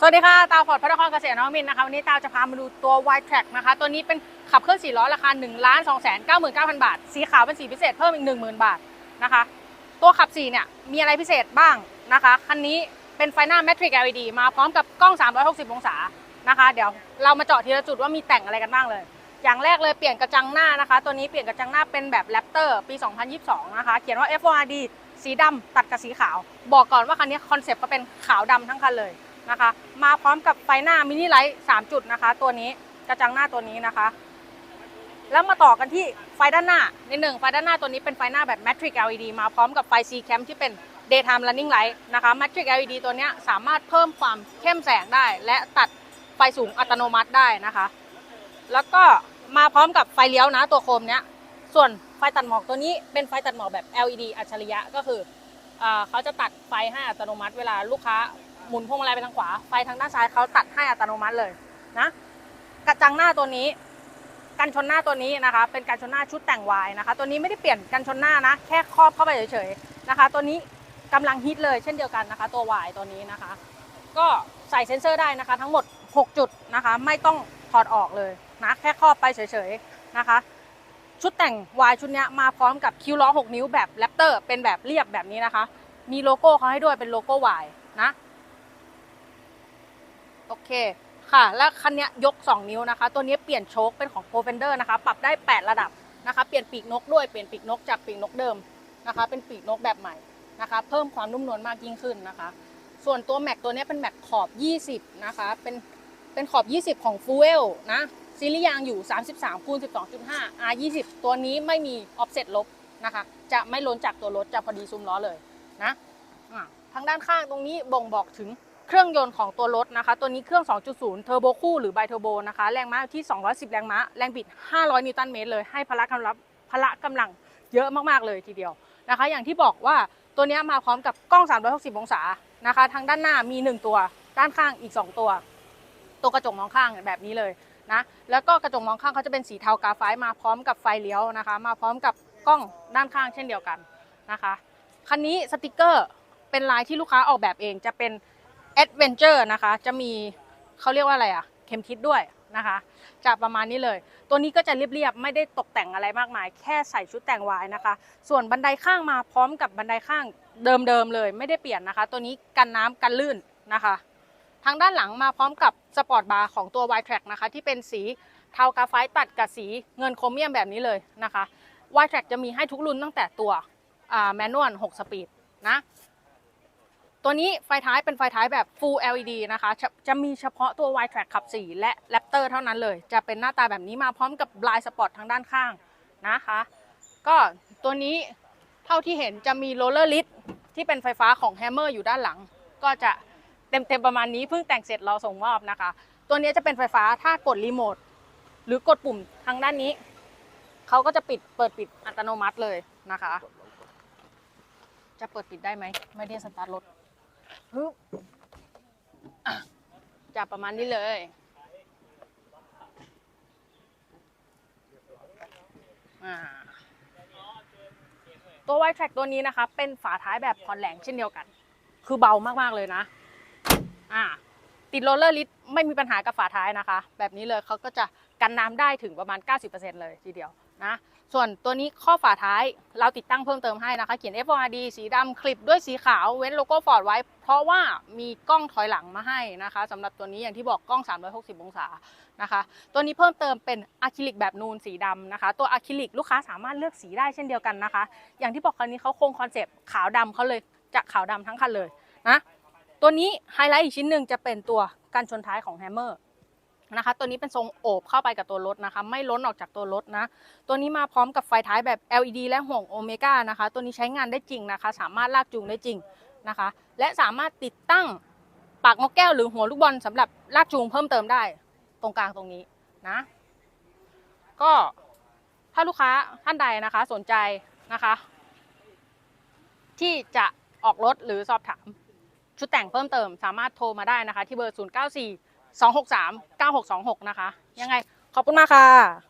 สวัสดีค่ะ ตาวฟอร์ดพระนครเกษตรนวมินนะคะ วันนี้ตาวจะพามาดูตัว y t r a c k นะคะ ตัวนี้เป็นขับเคลื่อน4ล้อราคา1 2 9 9 9 0 0 บาท สีขาวเป็นสีพิเศษเพิ่มอีก 10,000 บาทนะคะ ตัวขับ 4 เนี่ย มีอะไรพิเศษบ้างนะคะ คันนี้เป็นไฟหน้า Matrix LED มาพร้อมกับกล้อง 360 องศานะคะ เดี๋ยวเรามาเจาะทีละจุดว่ามีแต่งอะไรกันบ้างเลย อย่างแรกเลยเปลี่ยนกระจังหน้านะคะ ตัวนี้เปลี่ยนกระจังหน้าเป็นแบบ Raptor ปี 2022 นะคะ เขียนว่า FORD สีดำตัดกับสีขาว บอกก่อนว่าคันนี้คอนเซปต์ก็เป็นขาวดำทั้งคันเลย นะคะ มาพร้อมกับไฟหน้ามินิไลท์3จุดนะคะ ตัวนี้กระจังหน้าตัวนี้นะคะ แล้วมาต่อกันที่ไฟด้านหน้าในหนึ่งไฟด้านหน้าตัวนี้เป็นไฟหน้าแบบ Matrix LED มาพร้อมกับไฟ C Cam ที่เป็น Daytime Running Light นะคะ Matrix LED ตัวนี้สามารถเพิ่มความเข้มแสงได้ และตัดไฟสูงอัตโนมัติได้นะคะ แล้วก็มาพร้อมกับไฟเลี้ยวนะตัวโคมเนี้ยส่วนไฟตัดหมอกตัวนี้เป็นไฟตัดหมอกแบบ LED อัจฉริยะก็คืออเขาจะตัดไฟให้อัตโนมัติเวลาลูกค้า หมุนพวงมาลัยไปทางขวา ไฟทางด้านซ้ายเขาตัดให้อัตโนมัติเลยนะ กระจังหน้าตัวนี้ กันชนหน้าตัวนี้นะคะ เป็นกันชนหน้าชุดแต่งวายนะคะ ตัวนี้ไม่ได้เปลี่ยนกันชนหน้านะ แค่ครอบเข้าไปเฉยๆนะคะ ตัวนี้กำลังฮิตเลยเช่นเดียวกันนะคะ ตัววายตัวนี้นะคะ ก็ใส่เซ็นเซอร์ได้นะคะ ทั้งหมด 6 จุดนะคะ ไม่ต้องถอดออกเลยนะแค่ครอบไปเฉยๆนะคะ ชุดแต่งวายชุดนี้มาพร้อมกับคิ้วล้อ 6 นิ้วแบบแรปเตอร์เป็นแบบเรียบแบบนี้นะคะ มีโลโก้เขาให้ด้วยเป็นโลโก้วายนะ โอเคค่ะ แล้วคันนี้ยก 2 นิ้วนะคะ ตัวนี้เปลี่ยนโชคเป็นของ p r o f e n d e r นะคะ ปรับได้ 8 ระดับนะคะ เปลี่ยนปีกนกด้วย เปลี่ยนปีกนกจากปีกนกเดิมนะคะ เป็นปีกนกแบบใหม่นะคะ เพิ่มความนุ่มนวลมากยิ่งขึ้นนะคะ ส่วนตัวแม็กตัวนี้เป็นแม็กขอบ 20 นะคะ เป็น เป็นขอบ 20 ของ f u e l นะ ซีรีส์ยางอยู่ 33คูณ12.5 R 20ตัวนี้ไม่มี offset ลบนะคะ จะไม่ล้นจากตัวรถ จะพอดีซุ้มล้อเลยนะอะทางด้านข้างตรงนี้บ่งบอกถึง เครื่องยนต์ของตัวรถนะคะ ตัวนี้เครื่อง 2.0 เทอร์โบคู่หรือไบเทอร์โบนะคะ แรงม้าอยู่ที่ 210 แรงม้า แรงบิด 500 นิวตันเมตรเลย ให้พละกำลังพละกำลังเยอะมากๆเลยทีเดียวนะคะ อย่างที่บอกว่าตัวนี้มาพร้อมกับกล้อง 360 องศานะคะ ทางด้านหน้ามี 1 ตัว ด้านข้างอีก 2 ตัว ตัวกระจกมองข้างแบบนี้เลยนะ แล้วก็กระจกมองข้างเขาจะเป็นสีเทากาไฟต์มาพร้อมกับไฟเลี้ยวนะคะ มาพร้อมกับกล้องด้านข้างเช่นเดียวกันนะคะ คันนี้สติกเกอร์เป็นลายที่ลูกค้าออกแบบเองจะเป็น Adventure นะคะ จะมีเขาเรียกว่าอะไรอะเข็มทิศด้วยนะคะ จะประมาณนี้เลย ตัวนี้ก็จะเรียบๆ ไม่ได้ตกแต่งอะไรมากมาย แค่ใส่ชุดแต่งวายนะคะ ส่วนบันไดข้างมาพร้อมกับบันไดข้างเดิมๆเลย ไม่ได้เปลี่ยนนะคะ ตัวนี้กันน้ำกันลื่นนะคะ ทางด้านหลังมาพร้อมกับสปอร์ตบาร์ของตัว y t r a c k นะคะ ที่เป็นสีเทากาไฟต์ตัดกับสีเงินโครเมียมแบบนี้เลยนะคะ y t r a c k จะมีให้ทุกรุ่นตั้งแต่ตัวแมนนวล6สปีดนะ ตัวนี้ไฟท้ายเป็นไฟท้ายแบบ Full LED นะคะจะจะมีเฉพาะตัว y t r a c k ขับ 4 และ Raptor เท่านั้นเลย จะเป็นหน้าตาแบบนี้มาพร้อมกับ Blind Spot ทางด้านข้างนะคะ ก็ตัวนี้เท่าที่เห็นจะมี Roller Lid ที่เป็นไฟฟ้าของ Hammer อยู่ด้านหลัง ก็จะเต็มๆประมาณนี้เพิ่งแต่งเสร็จเราส่งมอบนะคะ ตัวนี้จะเป็นไฟฟ้าถ้ากดรีโมทหรือกดปุ่มทางด้านนี้เขาก็จะปิดเปิดปิดอัตโนมัติเลยนะคะ จะเปิดปิดได้ไหมไม่ได้สตาร์ทรถ ฮึบอะจะประมาณนี้เลย อ่า ตัวไวท์แทร็กตัวนี้นะคะ เป็นฝาท้ายแบบผ่อนแหลงเช่นเดียวกัน คือเบามาก ๆ เลยนะ อ่า ติดโรลเลอร์ลิสไม่มีปัญหากับฝาท้ายนะคะ แบบนี้เลยเขาก็จะกันน้ำได้ถึงประมาณ 90%เลยทีเดียวนะ ส่วนตัวนี้ข้อฝาท้ายเราติดตั้งเพิ่มเติมให้นะคะ เขียน FORD สีดำคลิปด้วยสีขาวเว้นโลโก้ฟอร์ดไว้ เพราะว่ามีกล้องถอยหลังมาให้นะคะสำหรับตัวนี้อย่างที่บอกกล้อง 360 องศานะคะ ตัวนี้เพิ่มเติมเป็นอะคริลิกแบบนูนสีดำนะคะ ตัวอะคริลิกลูกค้าสามารถเลือกสีได้เช่นเดียวกันนะคะ อย่างที่บอกคันนี้เขาคงคอนเซปต์ขาวดำเขาเลยจะขาวดำทั้งคันเลยนะตัวนี้ไฮไลท์อีกชิ้นหนึ่งจะเป็นตัวกันชนท้ายของแฮมเมอร์ นะคะ ตัวนี้เป็นทรงโอบเข้าไปกับตัวรถนะคะ ไม่ล้นออกจากตัวรถนะ ตัวนี้มาพร้อมกับไฟท้ายแบบ LED และห่วงโอเมก้านะคะ ตัวนี้ใช้งานได้จริงนะคะ สามารถลากจูงได้จริงนะคะ และสามารถติดตั้งปากนกแก้วหรือหัวลูกบอลสำหรับลากจูงเพิ่มเติมได้ตรงกลางตรงนี้นะ ก็ถ้าลูกค้าท่านใดนะคะสนใจนะคะ ที่จะออกรถหรือสอบถามชุดแต่งเพิ่มเติม สามารถโทรมาได้นะคะ ที่เบอร์ 094 263 9626 นะคะ ยังไงขอบคุณมากค่ะ